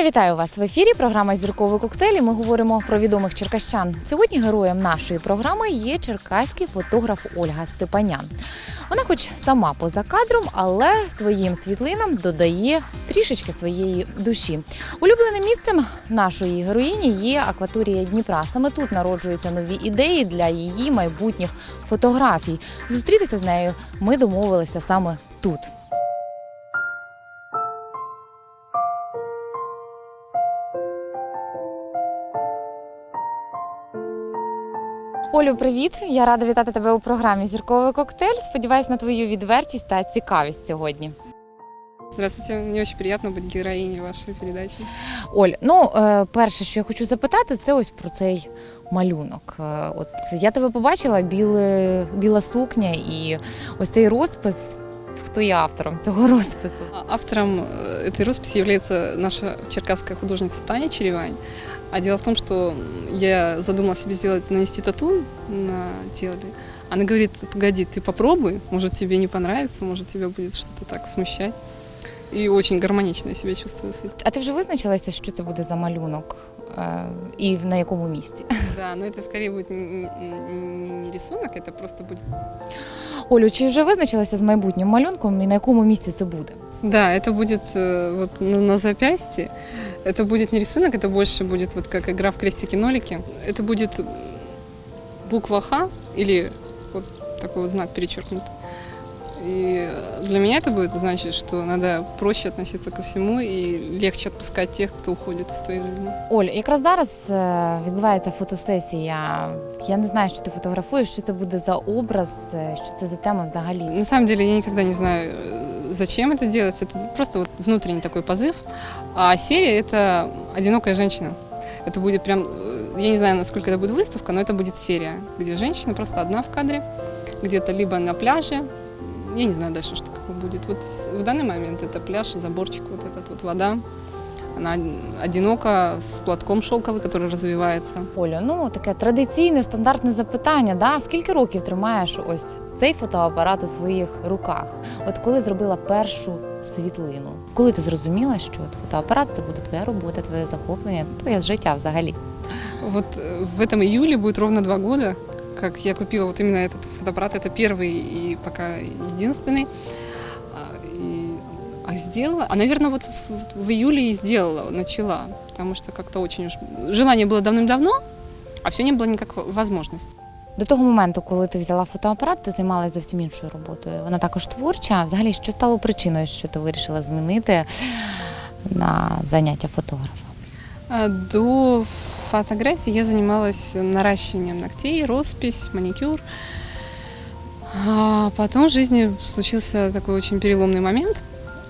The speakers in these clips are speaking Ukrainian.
Я вітаю вас в ефірі. Програма Зірковий коктейль. і Ми говоримо про відомих черкащан. Сьогодні героєм нашої програми є черкаський фотограф Ольга Степанян. Вона, хоч сама поза кадром, але своїм світлинам додає трішечки своєї душі. Улюбленим місцем нашої героїні є акваторія Дніпра. Саме тут народжуються нові ідеї для її майбутніх фотографій. Зустрітися з нею ми домовилися саме тут. Олю, привіт! Я рада вітати тебе у програмі Зірковий коктейль. Сподіваюсь на твою відвертість та цікавість сьогодні. Здравствуйте, мне очень приятно быть героиней вашей передачи. Оль, ну е, перше, що я хочу запитати, це ось про цей малюнок. Е, От я тебе побачила, біле, біла сукня і ось цей розпис. Хто є автором цього розпису? А Автором э, этой росписи является наша черкасская художница Таня Черевань. А дело в том, что я задумала себе сделать, нанести тату на теле. Она говорит, погоди, ты попробуй, может тебе не понравится, может тебя будет что-то так смущать. И очень гармонично я себя чувствую с этим. А ти вже визначилася, що це буде за малюнок е, і на якому місці? Да, но это скорее будет не, не- не- не рисунок, это просто будет Олю, чи вже визначилася з майбутнім малюнком і на якому місці це буде? Да, это будет э, вот на, на запястье. Это будет не рисунок, это больше будет вот как игра в крестики-нолики. Это будет буква Х или вот такой вот знак перечеркнутый. И для меня это будет значить, что надо проще относиться ко всему и легче отпускать тех, кто уходит из твоей жизни. Оль, якраз зараз е, відбувається фотосесія. Я не знаю, що ти фотографуєш, що це буде за образ, е, що це за тема взагалі. На самом деле я никогда не знаю, э, зачем это делается. Это просто вот внутренний такой позыв. А серия – это «Одинокая женщина». Это будет прям, э, я не знаю, насколько это будет выставка, но это будет серия, где женщина просто одна в кадре, где-то либо на пляже, я не знаю дальше, что как будет. Вот в данный момент это пляж, заборчик, вот этот вот вода. Она одинока, с платком шелковый, который развивается. Олю, ну таке традиційне стандартне запитання. Да? Скільки років тримаєш ось цей фотоапарат у своїх руках? От коли зробила першу світлину? Коли ти зрозуміла, що от фотоапарат це буде твоя робота, твоє захоплення, твоє життя взагалі? Вот э, в этом июле будет ровно два года, как я купила вот именно этот фотоаппарат. Это первый и пока единственный. А, и- а сделала, а, наверное, вот в, в июле и сделала, начала, потому что как-то очень уж... Желание было давным-давно, а все не было никак во- возможности. До того моменту, коли ти взяла фотоапарат, ти займалася зовсім іншою роботою. Вона також творча. Взагалі, що стало причиною, що ти вирішила змінити на заняття фотографа? А До фотографии я занималась наращиванием ногтей, роспись, маникюр. А потом в жизни случился такой очень переломный момент.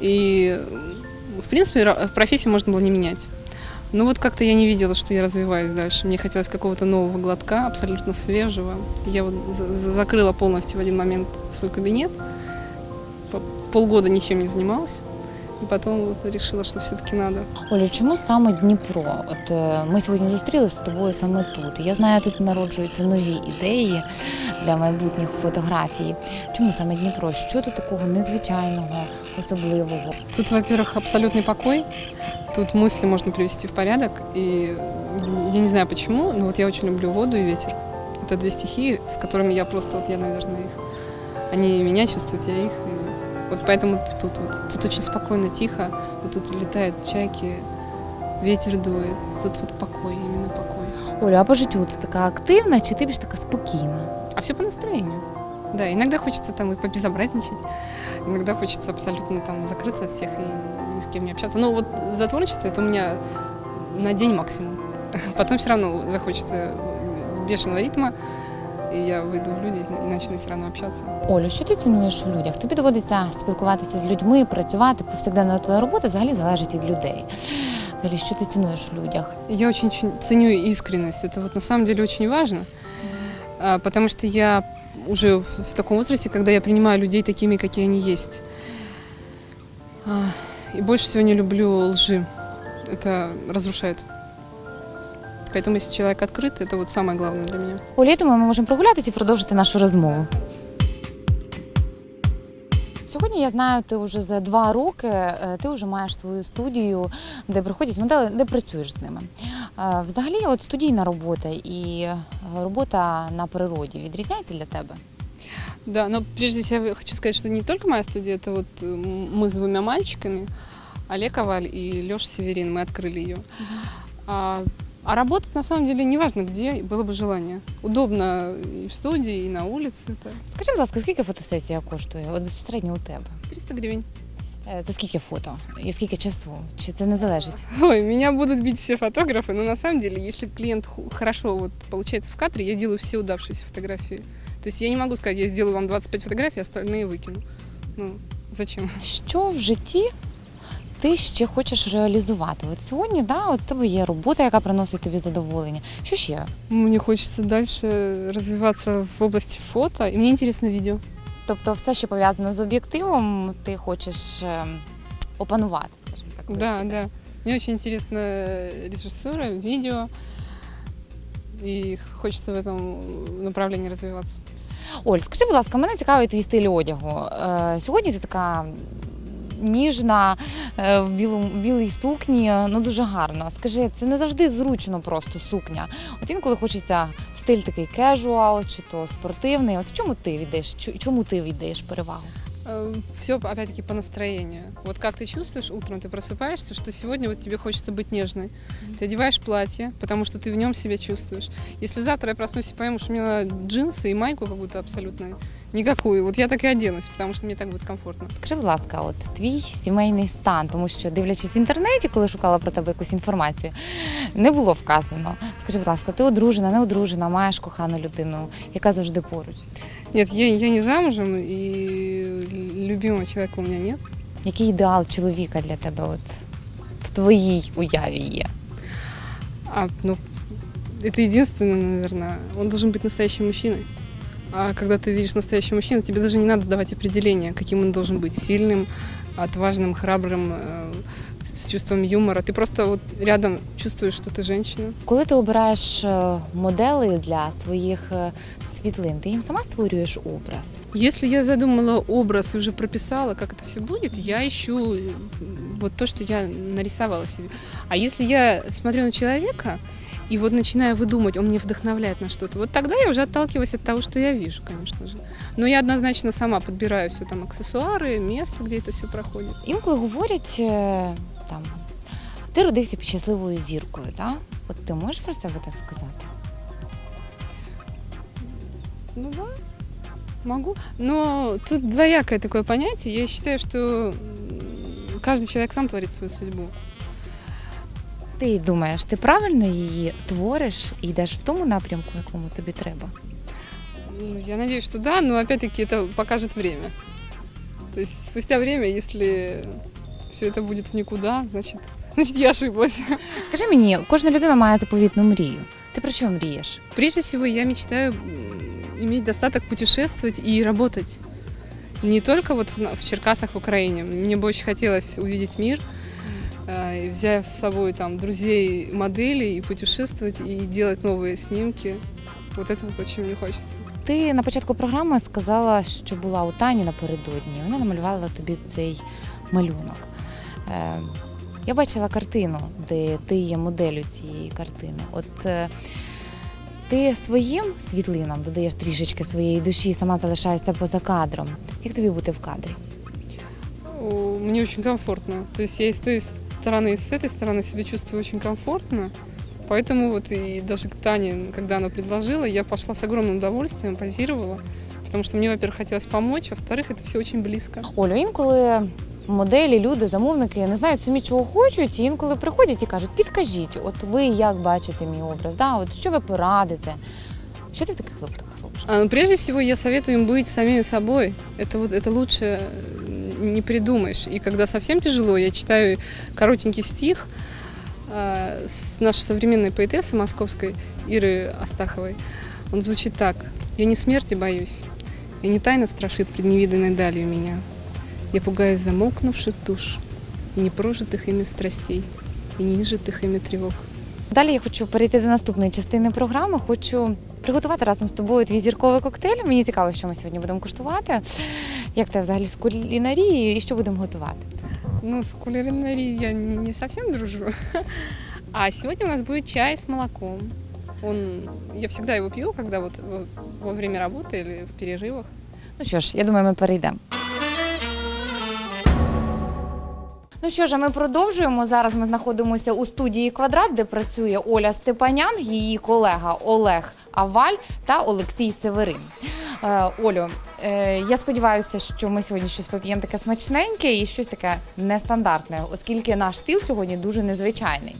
И, в принципе, профессию можно было не менять. Но вот как-то я не видела, что я развиваюсь дальше. Мне хотелось какого-то нового глотка, абсолютно свежего. Я вот за- за- закрыла полностью в один момент свой кабинет. По- Полгода ничем не занималась. И потом вот решила, что все-таки надо Олю, чому саме Дніпро? От е, ми сьогодні зустрілися з тобою саме тут. І Я знаю, тут народжуються нові ідеї для майбутніх фотографій. Чому саме Дніпро? Що тут такого незвичайного, особливого? Тут, во-первых, абсолютный покой. Тут мысли можно привести в порядок. И я не знаю почему, но вот я очень люблю воду и ветер. Это две стихии, с которыми я просто, вот я, наверное, их... Они меня чувствуют, я их. И вот поэтому тут, вот, тут очень спокойно, тихо. Вот тут летают чайки, ветер дует. Тут вот покой, именно покой. Олю, а по життю ти така активна чи ти більш така спокійна? А все по настроению. Да, иногда хочется там и побезобразничать, иногда хочется абсолютно там закрыться от всех и ни с кем не общаться. Но вот за творчество это у меня на день максимум. Потом все равно захочется бешеного ритма, и я выйду в люди и начну все равно общаться. Олю, що ти цінуєш в людях? Тобі доводиться спілкуватися з людьми, працювати повсякденна твоя робота взагалі залежить від людей. Взагалі, що ти цінуєш в людях? Я очень чу- ценю искренность. Это вот на самом деле очень важно, а, потому что я уже в, в таком возрасте, когда я принимаю людей такими, какие они есть. А, И больше всего не люблю лжи. Это разрушает. Поэтому если человек открыт, это вот самое главное для меня. Олю, я думаю, ми можемо прогулятися і продовжити нашу розмову. Сьогодні я знаю, ти вже за два роки е, ти вже маєш свою студію, де приходять модели, де працюєш з ними. Е, Взагалі, от студійна робота і е, робота на природі відрізняється для тебе? Да, но прежде всего я хочу сказать, что не только моя студия, это вот э, м, мы с двумя мальчиками, Олег Коваль и Леша Северин, мы открыли ее. А, а работать на самом деле неважно где, было бы желание. Удобно и в студии, и на улице. Это Скажи, будь ласка, скільки фотосесія коштує? От безпосередньо у тебе? 300 гривен. Е, Це скільки фото? І скільки часу? Чи це не залежить? Ой, меня будут бить все фотографы, но на самом деле, если клиент ху- хорошо вот получается в кадре, я делаю все удавшиеся фотографии. То есть я не могу сказать, я сделаю вам 25 фотографий, остальные выкину. Ну, зачем? Що в житті ти ще хочеш реалізувати? От сьогодні, да, от тебе є робота, яка приносить тобі задоволення. Що ще? Мне хочется дальше развиваться в области фото, и мне интересно видео. Тобто, все, що пов'язано з об'єктивом, ти хочеш е, опанувати, скажімо так. Да, вивчити. да. Мне очень интересна режиссура, видео, и хочется в этом направлении развиваться. Оль, скажи, будь ласка, мене цікавить твій стиль одягу. Е, сьогодні ти така ніжна, е, в білому, білій сукні, ну дуже гарно. Скажи, це не завжди зручно просто сукня. От інколи хочеться стиль такий кежуал чи то спортивний. От в чому ти віддаєш? чу- Чому ти віддаєш перевагу? Все, опять-таки, по настроению. Вот как ты чувствуешь утром, ты просыпаешься, что сегодня вот тебе хочется быть нежной. Ты одеваешь платье, потому что ты в нем себя чувствуешь. Если завтра я проснусь и пойму, что мне надо джинсы и майку какую-то абсолютно никакую, вот я так и оденусь, потому что мне так будет комфортно. Скажи, будь ласка, от твій сімейний стан, тому що дивлячись в інтернеті, коли шукала про тебе якусь інформацію, не було вказано. Скажи, будь ласка, ти одружена, не одружена, маєш кохану людину, яка завжди поруч. Нет, я, я не замужем, и любимого человека у меня нет. Який ідеал чоловіка для тебе от в твоїй уяві є? А, ну, это единственное, наверное. Он должен быть настоящим мужчиной. А когда ты видишь настоящего мужчину, тебе даже не надо давать определение, каким он должен быть. Сильным, отважным, храбрым, э, с чувством юмора. Ты просто вот рядом чувствуешь, что ты женщина. Коли ти обираєш е, модели для своїх е, світлин, ти їм сама створюєш образ. Если я задумала образ и уже прописала, как это все будет, я ищу э, вот то, что я нарисовала себе. А если я смотрю на человека и вот начинаю выдумать, он мне вдохновляет на что-то, вот тогда я уже отталкиваюсь от того, что я вижу, конечно же. Но я однозначно сама подбираю все там аксессуары, место, где это все проходит. Інколи говорять е, там, ти родився під щасливою зіркою, так? От ти можеш про себе так сказати? Ну да, могу. Но тут двоякое такое понятие. Я считаю, что м, каждый человек сам творит свою судьбу. Ти думаєш, ти правильно її твориш і йдеш в тому напрямку, якому тобі треба? Ну, Я надеюсь, что да, но опять-таки это покажет время. То есть спустя время, если все это будет в никуда, значит, значит я ошиблась. Скажи мені, кожна людина має заповітну мрію. Ти про що мрієш? Прежде всего, я мечтаю м, иметь достаток путешествовать и работать. Не только вот в, на- в Черкасах, в Украине. Мне бы очень хотелось увидеть мир, э, и взяв с собой там друзей, моделей, и путешествовать, и делать новые снимки. Вот это вот очень мне хочется. Ти на початку програми сказала, що була у Тані напередодні. Вона намалювала тобі цей малюнок. Е, я бачила картину, де ти є моделлю цієї картини. От е, ти своїм світлинам додаєш трішечки своєї душі, і сама залишаєшся поза кадром. Як тобі бути в кадрі? Мне очень комфортно. То есть я и с той стороны, и с этой стороны себя чувствую очень комфортно. Поэтому вот и даже к Тане, когда она предложила, я пошла с огромным удовольствием, позировала. Потому что мне, во-первых, хотелось помочь, а во-вторых, это все очень близко. Олю, інколи моделі, люди, замовники не знають самі, чого хочуть, і інколи приходять і кажуть, підкажіть, от ви як бачите мій образ, да? от що ви порадите? Що ти в таких випадках робиш? А, ну, прежде всего, я советую им быть самими собой. Это вот это лучше э, не придумаешь. И когда совсем тяжело, я читаю коротенький стих э, с нашей современной поэтессы московской Иры Астаховой. Он звучит так. «Я не смерти боюсь, и не тайна страшит пред невиданной далью меня. Я пугаюсь замолкнувших душ, и непрожитых ими страстей, и неизжитых ими тревог». Далі я хочу перейти до наступної частини програми. Хочу приготувати разом з тобою твій зірковий коктейль. Мені цікаво, що ми сьогодні будемо куштувати. Як ти взагалі з кулінарією і що будемо готувати? Ну, с кулинарией я не, не совсем дружу. А сегодня у нас будет чай с молоком. Он, я всегда его пью, когда вот во, во время работы или в перерывах. Ну що ж, я думаю, ми перейдемо. Ну що ж, а ми продовжуємо. Зараз ми знаходимося у студії Квадрат, де працює Оля Степанян, її колега Олег Аваль та Олексій Северин. Е, Олю, е, я сподіваюся, що ми сьогодні щось поп'ємо таке смачненьке і щось таке нестандартне, оскільки наш стіл сьогодні дуже незвичайний.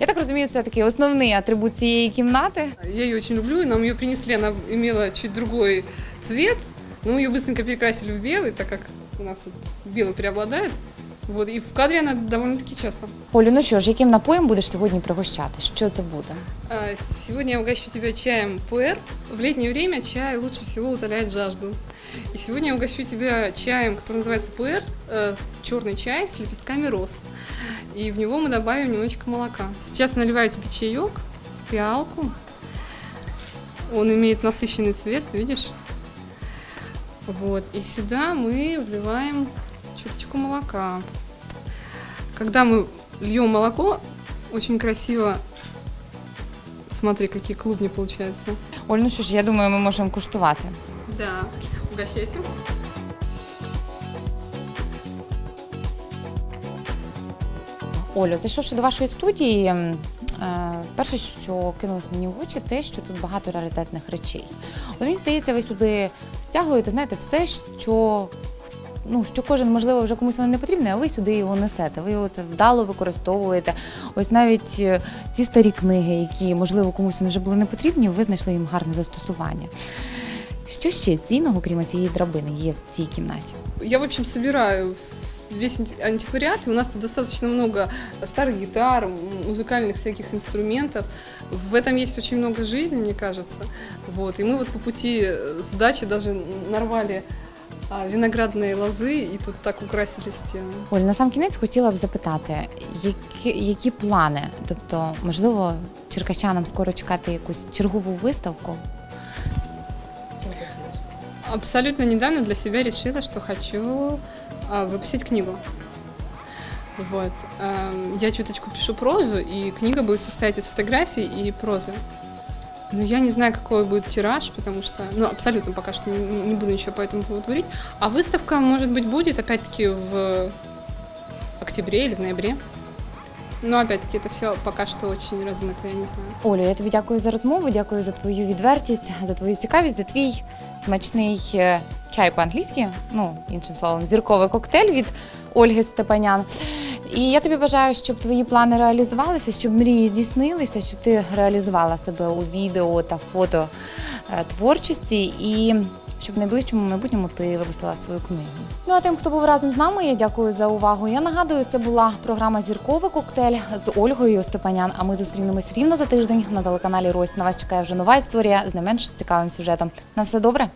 Я так розумію, це такий основний атрибут цієї кімнати. Я ее очень люблю, и нам ее принесли, она имела чуть другой цвет, но мы ее быстренько перекрасили в белый, так как у нас тут белый преобладает. Вот, и в кадре она довольно-таки часто. Олю, ну що ж, яким напоєм будеш сьогодні пригощати? Що це буде? А, Сегодня я угощу тебя чаем пуэр. В летнее время чай лучше всего утоляет жажду. И сегодня я угощу тебя чаем, который называется пуэр, э, черный чай с лепестками роз. И в него мы добавим немножечко молока. Сейчас наливаю тебе чаек в пиалку. Он имеет насыщенный цвет, видишь? Вот. И сюда мы вливаем чуточку молока. Когда мы льем молоко, очень красиво Смотри, какие клубни получаются. Оль, ну що ж, я думаю, ми можемо куштувати. Да. Угощайся. Олю, зайшовши до вашої студії, е, перше, що кинулось мені в очі, те, що тут багато раритетних речей. От мені здається, ви сюди стягуєте, знаєте, все, що Ну, що кожен, можливо, вже комусь воно не потрібне, а ви сюди його несете. Ви його це вдало використовуєте. Ось навіть е, ці старі книги, які, можливо, комусь вони вже були не потрібні, ви знайшли їм гарне застосування. Що ще цінного, крім цієї драбини, є в цій кімнаті? Я, в общем, собираю весь анти- антиквариат. и У нас тут достаточно много старых гитар, м, музыкальных всяких инструментов. В этом есть очень много жизни, мне кажется. Вот. И мы вот по пути э, с дачи даже нарвали а, виноградные лозы и тут так украсили стену. Оль, на сам кінець хотіла б запитати, які, які плани? Тобто, можливо, черкащанам скоро чекати якусь чергову виставку? Абсолютно недавно для себя решила, что хочу а, выпустить книгу. Вот. Эм, Я чуточку пишу прозу, и книга будет состоять из фотографий и прозы. Но я не знаю, какой будет тираж, потому что, ну, абсолютно пока что не, не буду ничего по этому поводу говорить. А выставка, может быть, будет, опять-таки, в октябре или в ноябре. Но, опять-таки, это все пока что очень размыто, я не знаю. Олю, я тобі дякую за розмову, дякую за твою відвертість, за твою цікавість, за твій смачний е, чай по-англійськи, ну, іншим словом, зірковий коктейль від Ольги Степанян. І я тобі бажаю, щоб твої плани реалізувалися, щоб мрії здійснилися, щоб ти реалізувала себе у відео та фото е, творчості і щоб в найближчому майбутньому ти випустила свою книгу. Ну а тим, хто був разом з нами, я дякую за увагу. Я нагадую, це була програма Зірковий коктейль з Ольгою Степанян. А ми зустрінемось рівно за тиждень на телеканалі Рось. На вас чекає вже нова історія з не менш цікавим сюжетом. На все добре.